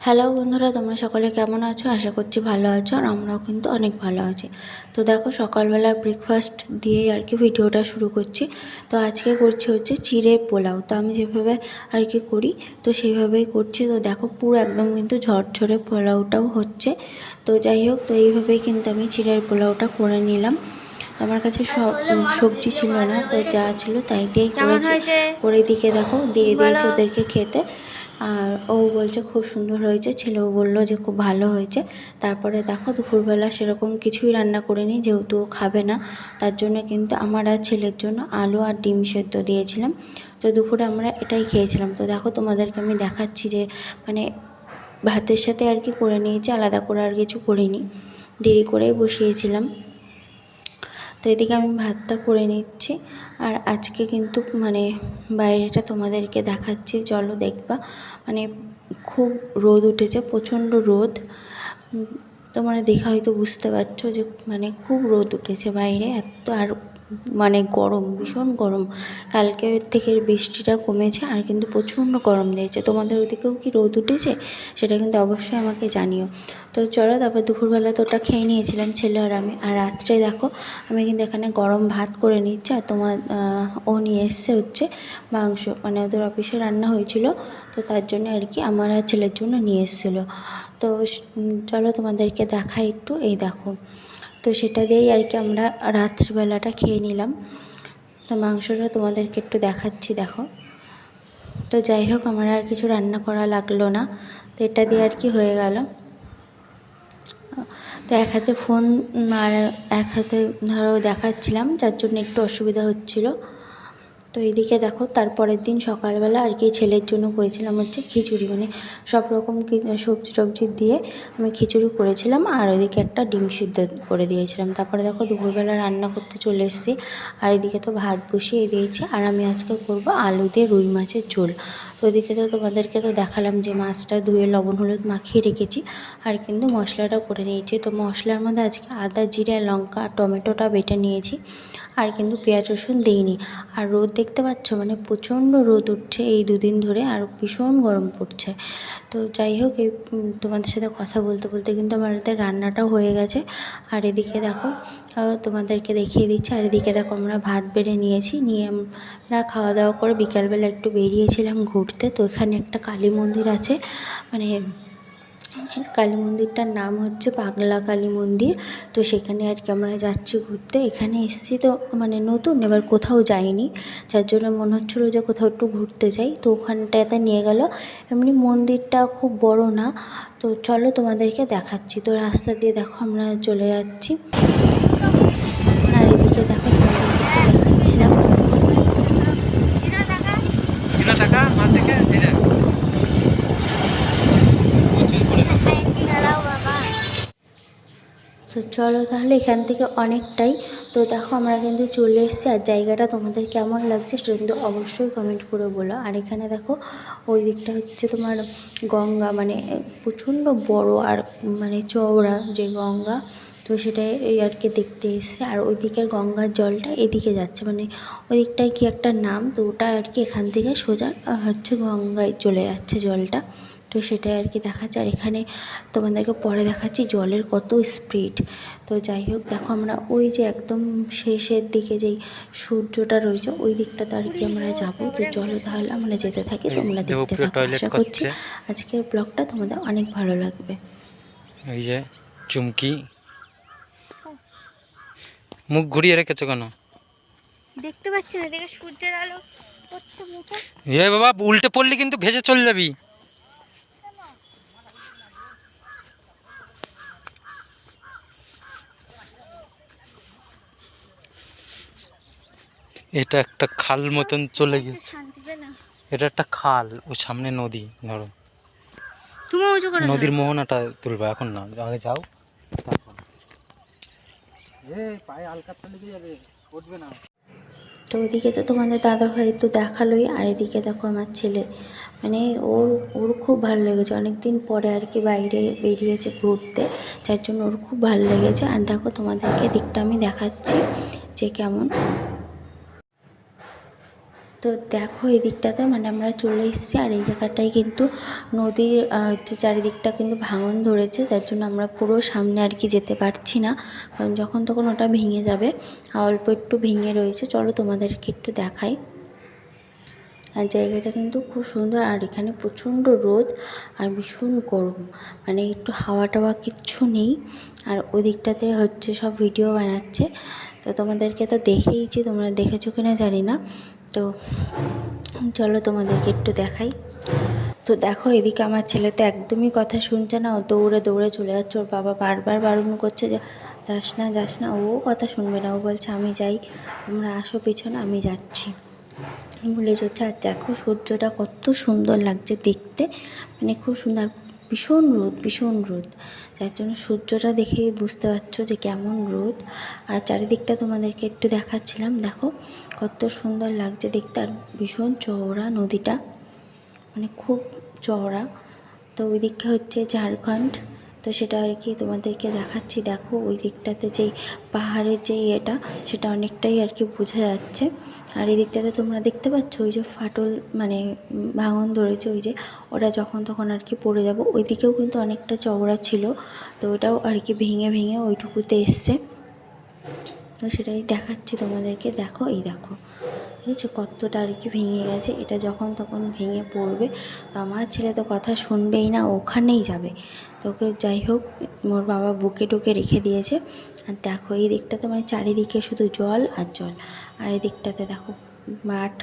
Hello বন্ধুরা তোমরা সকলে কেমন আছো? আশা করছি ভালো আছো আর আমরাও কিন্তু অনেক ভালো আছি। তো দেখো সকালবেলা ব্রেকফাস্ট দিয়েই আর কি ভিডিওটা শুরু করছি। তো আজকে করছি হচ্ছে চিড়ে পোলাও। তো আমি যেভাবে আর কি করি তো সেইভাবেই করছি। তো দেখো পুরো একদম কিন্তু ঝরঝরে পোলাওটাও হচ্ছে। তো যাই হোক তো এইভাবেই কিন্তু আমি চিড়ের পোলাওটা করে নিলাম। আমার কাছে সব সবজি ছিল না তো যা ছিল তাই দিয়েই করেছি। করে দিকে দেখো দিয়ে দিয়েছি ওদেরকে খেতে। আর ও বলছে খুব সুন্দর হয়েছে ছেলেও বলল যে খুব ভালো হয়েছে। তারপরে দেখো দুপুরবেলা সেরকম কিছুই রান্না করিনি, যেহেতু ও খাবে না, তার জন্য কিন্তু আমার আর ছেলের জন্য আলু আর ডিম সেদ্ধ দিয়েছিলাম। তো দুপুরে আমরা এটাই খেয়েছিলাম। তো দেখো তোমাদেরকে আমি দেখাচ্ছি যে মানে ভাতের সাথে আর কি করে নিয়েছি, আলাদা করে আর কিছু করিনি। দেরি করেই বসিয়েছিলাম। তো এদিকে আমি ভাতটা করে নিচ্ছি। আর আজকে কিন্তু মানে বাইরেটা তোমাদেরকে দেখাচ্ছি, চলো দেখবা। মানে খুব রোদ উঠেছে, প্রচণ্ড রোদ। তোমার দেখে হয়তো বুঝতে পারছ যে মানে খুব রোদ উঠেছে বাইরে, এত আর মানে গরম, ভীষণ গরম। কালকে থেকে বৃষ্টিটা কমেছে আর কিন্তু প্রচণ্ড গরম দিয়েছে। তোমাদের ওদিকেও কি রোদ উঠেছে? সেটা কিন্তু অবশ্যই আমাকে জানিও। তো চলো তারপর দুপুরবেলা তো ওটা খেয়ে নিয়েছিলাম ছেলে আর আমি। আর রাত্রে দেখো, আমি কিন্তু এখানে গরম ভাত করে নিচ্ছি আর তোমার ও নিয়ে এসছে হচ্ছে মাংস। মানে ওদের অফিসে রান্না হয়েছিল, তো তার জন্য আর কি আমার ছেলের জন্য নিয়ে এসেছিল। তো চলো তোমাদেরকে দেখাই একটু। এই দেখো। তো সেটা দিয়েই আর কি আমরা রাত্রিবেলাটা খেয়ে নিলাম। তো মাংসটা তোমাদেরকে একটু দেখাচ্ছি, দেখো। তো যাই হোক, আমার আর কিছু রান্না করা লাগল না। তো এটা দিয়ে আর কি হয়ে গেল। তো এক হাতে ফোন আর এক হাতে ধরো দেখাচ্ছিলাম, যার জন্য একটু অসুবিধা হচ্ছিল। তো এইদিকে দেখো, তারপরের দিন সকালবেলা আর কি ছেলের জন্য করেছিলাম হচ্ছে খিচুড়ি। মানে সব রকম সবজি টবজি দিয়ে আমি খিচুড়ি করেছিলাম আর ওইদিকে একটা ডিম সিদ্ধ করে দিয়েছিলাম। তারপরে দেখো দুপুরবেলা রান্না করতে চলে এসেছি আর এদিকে তো ভাত বসিয়ে দিয়েছি আর আমি আজকে করব আলু দিয়ে রুই মাছের ঝোল। তো ওইদিকে তো তোমাদেরকে তো দেখালাম যে মাছটা ধুয়ে লবণ হলুদ মাখিয়ে রেখেছি আর কিন্তু মশলাটা করে নিয়েছি। তো মশলার মধ্যে আজকে আদা, জিরে, লঙ্কা, টমেটোটা বেটে নিয়েছি। আর কিন্তু পেঁয়াজ রসুন দিইনি। আর রোদ দেখতে পাচ্ছ? মানে প্রচণ্ড রোদ উঠছে এই দুদিন ধরে আর ভীষণ গরম পড়ছে। তো যাই হোক, এই তোমাদের সাথে কথা বলতে বলতে কিন্তু আমাদের রান্নাটাও হয়ে গেছে। আর এদিকে দেখো তোমাদেরকে দেখিয়ে দিচ্ছি। আর এদিকে দেখো, আমরা ভাত বেড়ে নিয়েছি। নিয়ে আমরা খাওয়া দাওয়া করে বিকালবেলা একটু বেরিয়েছিলাম ঘুরতে। তো এখানে একটা কালী মন্দির আছে। মানে কালী মন্দিরটার নাম হচ্ছে পাগলা কালী মন্দির। তো সেখানে আর কি আমরা যাচ্ছি ঘুরতে। এখানে এসেছি তো মানে নতুন, এবার কোথাও যাইনি। যার জন্য মনে হচ্ছিল যে কোথাও একটু ঘুরতে যাই। তো ওখানটাতে নিয়ে গেল। এমনি মন্দিরটা খুব বড় না। তো চলো তোমাদেরকে দেখাচ্ছি। তো রাস্তা দিয়ে দেখো আমরা চলে যাচ্ছি। আর এদিকে দেখো দেখাচ্ছিলাম কিনা টাকা মার থেকে এই দেখ প্রচুর করে দিচ্ছে। তো চলো তাহলে এখান থেকে অনেকটাই। তো দেখো আমরা কিন্তু চলে এসেছি আর জায়গাটা তোমাদের কেমন লাগছে সেটা কিন্তু অবশ্যই কমেন্ট করে বলো। আর এখানে দেখো, ওই দিকটা হচ্ছে তোমার গঙ্গা মানে প্রচণ্ড বড় আর মানে চওড়া যে গঙ্গা। তো সেটাই এই আর কি দেখতে এসছে। আর ওই দিকের গঙ্গার জলটা এদিকে যাচ্ছে মানে ওই দিকটায় কি একটা নাম? তো ওটা আর কি এখান থেকে সোজা হচ্ছে গঙ্গায় চলে যাচ্ছে জলটা। তো সেটাই আর কি দেখাচ্ছে। আর এখানে তোমাদেরকে পরে দেখাচ্ছি জলের কত স্পিড তো যাই হোক দেখো আমরা ওই যে একদম শেষের দিকে যেই সূর্যটা রয়েছে ওই দিকটাতে আর কি আমরা যাব। তো চলো তাহলে আমরা যেতে থাকি তোমরা দেখতে থাকো আশা করছি। আজকের ব্লগটা তোমাদের অনেক ভালো লাগবে। এই যে চুমকি। মুখ ঘুরিয়ে রেখেছো কেন? দেখতে পাচ্ছি না দেখে সূর্যের আলো পড়ছে মুখে। এ বাবা উল্টে পড়লে কিন্তু ভেসে চলে যাবি। এটা একটা খাল মতন চলে গেছে। এটা একটা খাল ওই সামনে নদী ধরো। তুমি নদীর মোহনাটা তুলবা এখন না আগে যাও তো ওইদিকে তো তোমাদের দাদা ভাই তো দেখালোই আর এদিকে দেখো আমার ছেলে। মানে ওর ওর খুব ভালো লেগেছে। অনেক দিন পরে আর কি বাইরে বেরিয়েছে ঘুরতে যার জন্য ওর খুব ভালো লেগেছে। আর দেখো তোমাদেরকে দিকটা আমি দেখাচ্ছি যে কেমন। তো দেখো এই দিকটাতে মানে আমরা চলে এসেছি আর এই জায়গাটায় কিন্তু নদীর হচ্ছে চারিদিকটা কিন্তু ভাঙন ধরেছে, যার জন্য আমরা পুরো সামনে আর কি যেতে পারছি না। কারণ যখন তখন ওটা ভেঙে যাবে, অল্প একটু ভেঙে রয়েছে। চলো তোমাদেরকে একটু দেখাই। আর জায়গাটা কিন্তু খুব সুন্দর, আর এখানে প্রচণ্ড রোদ আর ভীষণ গরম। মানে একটু হাওয়া টাওয়া কিচ্ছু নেই। আর ওই দিকটাতে হচ্ছে সব ভিডিও বানাচ্ছে। তো তোমাদেরকে তো দেখেইছি তোমরা দেখেছ কিনা জানি না। তো চলো তোমাদেরকে একটু দেখাই। তো দেখো এদিকে আমার ছেলে তো একদমই কথা শুনছে না। ও দৌড়ে দৌড়ে চলে যাচ্ছে। ওর বাবা বারবার বারণ করছে যে, যাস না যাস না। ও কথা শুনবে না। ও বলছে, আমি যাই। তোমরা আসো পিছনে, আমি যাচ্ছি। বলে যাচ্ছে আর দেখো সূর্যটা কত সুন্দর লাগছে দেখতে। মানে খুব সুন্দর। ভীষণ রোদ ভীষণ রোদ। যার জন্য সূর্যটা দেখেই বুঝতে পারছ যে কেমন রোদ। আর চারিদিকটা তোমাদেরকে একটু দেখাচ্ছিলাম। দেখো, কত সুন্দর লাগছে দেখতে। আর ভীষণ চওড়া নদীটা। মানে খুব চওড়া। তো ওই দিকটা হচ্ছে ঝাড়খণ্ড। তো সেটা আর কি তোমাদেরকে দেখাচ্ছি। দেখো, ওই দিকটাতে যেই পাহাড়ের যে ইয়েটা, সেটা অনেকটাই আর কি বোঝা যাচ্ছে। আর এই দিকটাতে তোমরা দেখতে পাচ্ছ, ওই যে ফাটল মানে ভাঙন ধরেছে ওই যে, ওটা যখন তখন আর কি পড়ে যাব। ওই দিকেও কিন্তু অনেকটা চওড়া ছিল, তো ওটাও আর কি ভেঙে ভেঙে ওইটুকুতে এসছে। তো সেটাই দেখাচ্ছি তোমাদেরকে। দেখো, এই দেখো। বুঝেছ কতটা আর কি ভেঙে গেছে, এটা যখন তখন ভেঙে পড়বে, তো আমার ছেলে তো কথা শুনবেই না, ওখানেই যাবে। তোকে যাই হোক, মোর বাবা বুকে টুকে রেখে দিয়েছে। আর দেখো, এই দিকটাতে মানে চারিদিকে শুধু জল আর জল। আর এই দিকটাতে দেখো, মাঠ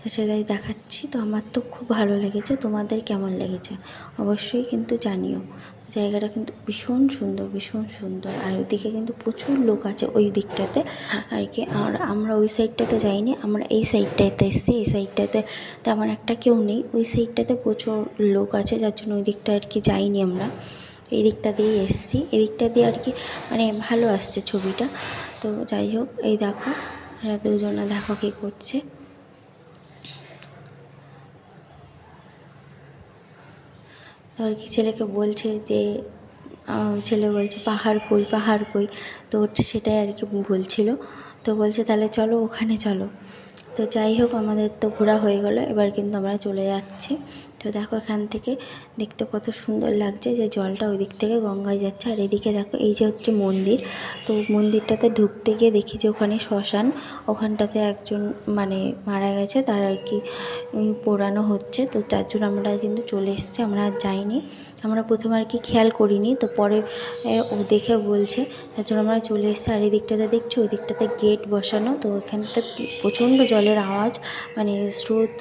তো সেটাই দেখাচ্ছি। তো আমার তো খুব ভালো লেগেছে। তোমাদের কেমন লেগেছে? অবশ্যই কিন্তু জানিও। জায়গাটা কিন্তু ভীষণ সুন্দর ভীষণ সুন্দর। আর ওইদিকে কিন্তু প্রচুর লোক আছে ওই দিকটাতে। আর কি, আর আমরা ওই সাইডটাতে যাইনি, আমরা এই সাইডটাতে এসেছি। এই সাইডটাতে তেমন একটা কেউ নেই। ওই সাইডটাতে প্রচুর লোক আছে, যার জন্য ওই দিকটা আর কি যাইনি আমরা। এই দিকটা দিয়েই এসেছি। এই দিকটা দিয়ে আর কি মানে ভালো আসছে ছবিটা। তো যাই হোক, এই দেখো, এরা দুজনা দেখো কী করছে। আর কি ছেলেকে বলছে যে ছেলে বলছে, পাহাড় কই পাহাড় কই? তো সেটাই আর কি বলছিল। তো বলছে, তাহলে চলো ওখানে চলো। তো যাই হোক, আমাদের তো ঘোরা হয়ে গেলো। এবার কিন্তু আমরা চলে যাচ্ছি। তো দেখো এখান থেকে দেখতে কত সুন্দর লাগছে যে জলটা ওই দিক থেকে গঙ্গায় যাচ্ছে। আর এদিকে দেখো এই যে হচ্ছে মন্দির। তো মন্দিরটাতে ঢুকতে গিয়ে দেখি যে ওখানে শ্মশান, ওখানটাতে একজন মানে মারা গেছে, তার আর কি পোড়ানো হচ্ছে। তো তার জন্য আমরা কিন্তু চলে এসেছি, আমরা আর যাইনি। আমরা প্রথমে আর কি খেয়াল করিনি, তো পরে ও দেখে বলছে, তার জন্য আমরা চলে এসেছি। আর এই দিকটাতে দেখছি ওই দিকটাতে গেট বসানো, তো ওখানটা প্রচণ্ড জলের আওয়াজ মানে স্রোত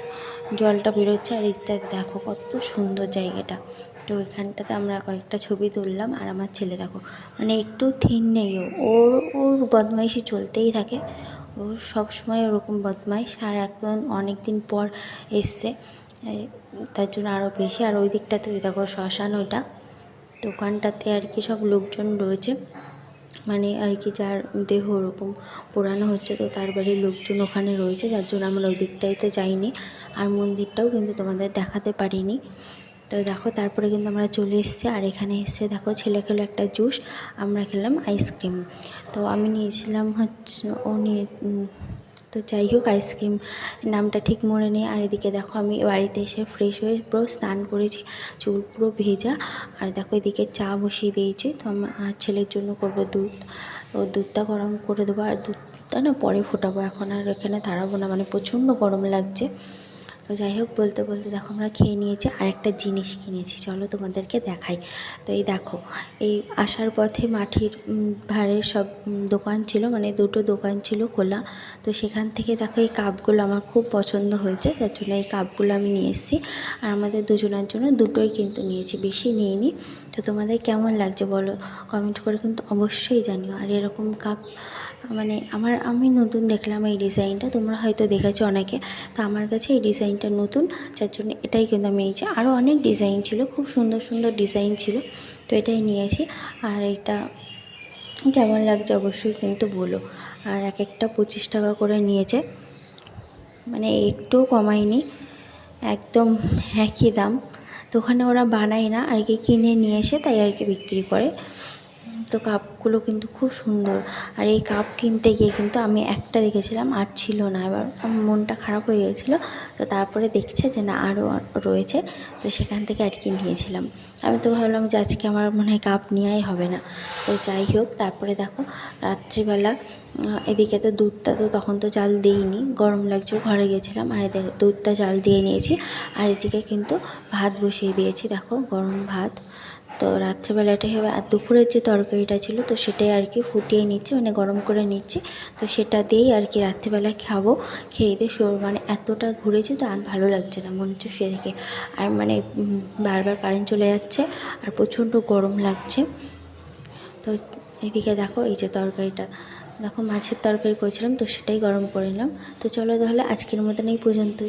জলটা বেরোচ্ছে আর এইটা দেখো কত সুন্দর জায়গাটা। তো এখানটাতে আমরা কয়েকটা ছবি তুললাম আর আমার ছেলে দেখো মানে একটু থিন নেই ওর ওর বদমাইশি চলতেই থাকে। ও সব সময় ওরকম বদমাইশ আর এখন অনেক দিন পর এসছে। তার জন্য আরও বেশি। আর ওই দিকটাতে দেখো শ্মশান ওইটা। দোকানটাতে আর কি সব লোকজন রয়েছে। মানে আর কি যার দেহ ওরকম পোড়ানো হচ্ছে, তো তার বাড়ির লোকজন ওখানে রয়েছে, যার জন্য আমরা ওই দিকটাইতে যাইনি। আর মন্দিরটাও কিন্তু তোমাদের দেখাতে পারিনি। তো দেখো, তারপরে কিন্তু আমরা চলে এসেছি, আর এখানে এসে দেখো ছেলে খেলো একটা জুস, আমরা খেলাম আইসক্রিম তো আমি নিয়েছিলাম হচ্ছে, ও নিয়ে তো যাই হোক, আইসক্রিম নামটা ঠিক মনে নেই। আর এদিকে দেখো, আমি বাড়িতে এসে ফ্রেশ হয়ে পুরো স্নান করেছি, চুল পুরো ভেজা। আর দেখো, এদিকে চা বসিয়ে দিয়েছি। তো আমার ছেলের জন্য করব দুধ। ও দুধটা গরম করে দেবো। আর দুধটা না পরে ফোটাবো। এখন আর এখানে দাঁড়াবো না মানে প্রচণ্ড গরম লাগছে। তো যাই হোক, বলতে বলতে দেখো আমরা খেয়ে নিয়েছি আর একটা জিনিস কিনেছি। চলো তোমাদেরকে দেখাই। তো এই দেখো, এই আসার পথে মাটির ভাঁড়ের সব দোকান ছিল মানে দুটো দোকান ছিল খোলা। তো সেখান থেকে দেখো এই কাপগুলো আমার খুব পছন্দ হয়েছে, তার জন্য এই কাপগুলো আমি নিয়ে এসেছি। আর আমাদের দুজনের জন্য দুটোই কিন্তু নিয়েছি, বেশি নিইনি। তো তোমাদের কেমন লাগছে বলো? কমেন্ট করে কিন্তু অবশ্যই জানিও। আর এরকম কাপ মানে আমার, আমি নতুন দেখলাম এই ডিজাইনটা, তোমরা হয়তো দেখেছ অনেকে। তো আমার কাছে এই ডিজাইনটা নতুন, যার জন্য এটাই কিন্তু আমি নিয়েছি আরও অনেক ডিজাইন ছিল, খুব সুন্দর সুন্দর ডিজাইন ছিল, তো এটাই নিয়েছি। আর এটা কেমন লাগছে অবশ্যই কিন্তু বলো। আর এক একটা পঁচিশ টাকা করে নিয়েছে মানে একটুও কমায়নি, একদম একই দাম। তো ওখানে ওরা বানায় না, আর কি কিনে নিয়ে এসে তাই আর কি বিক্রি করে। তো কাপগুলো কিন্তু খুব সুন্দর। আর এই কাপ কিনতে গিয়ে কিন্তু আমি একটা দেখেছিলাম, আর ছিল না। এবার আমার মনটা খারাপ হয়ে গেছিল তো তারপরে দেখছে যে না, আরও রয়েছে। তো সেখান থেকে আর কি নিয়েছিলাম। আমি তো ভাবলাম যে আজকে আমার মনে হয় কাপ নেওয়াই হবে না। তো যাই হোক, তারপরে দেখো, রাত্রিবেলা এদিকে তো দুধটা তো তখন তো জাল দিইনি। গরম লাগছে ঘরে গেছিলাম, আর এদিকে দুধটা জাল দিয়ে নিয়েছি। আর এদিকে কিন্তু ভাত বসিয়ে দিয়েছি। দেখো, গরম ভাত। তো রাত্রিবেলা এটাই হবে, আর দুপুরের যে তরকারিটা ছিল, তো সেটাই আর কি ফুটিয়ে নিচ্ছি মানে গরম করে নিচ্ছি। তো সেটা দিয়েই আর কি রাত্রিবেলা খাব, খেয়ে দিয়ে মানে এতটা ঘুরেছি তো আর ভালো লাগছে না, মনে হচ্ছে থেকে আর মানে বারবার কারেন্ট চলে যাচ্ছে, আর প্রচণ্ড গরম লাগছে। তো এদিকে দেখো, এই যে তরকারিটা। দেখো, মাছের তরকারি করেছিলাম, তো সেটাই গরম করে নিলাম। তো চলো তাহলে আজকের মতন এই পর্যন্তই।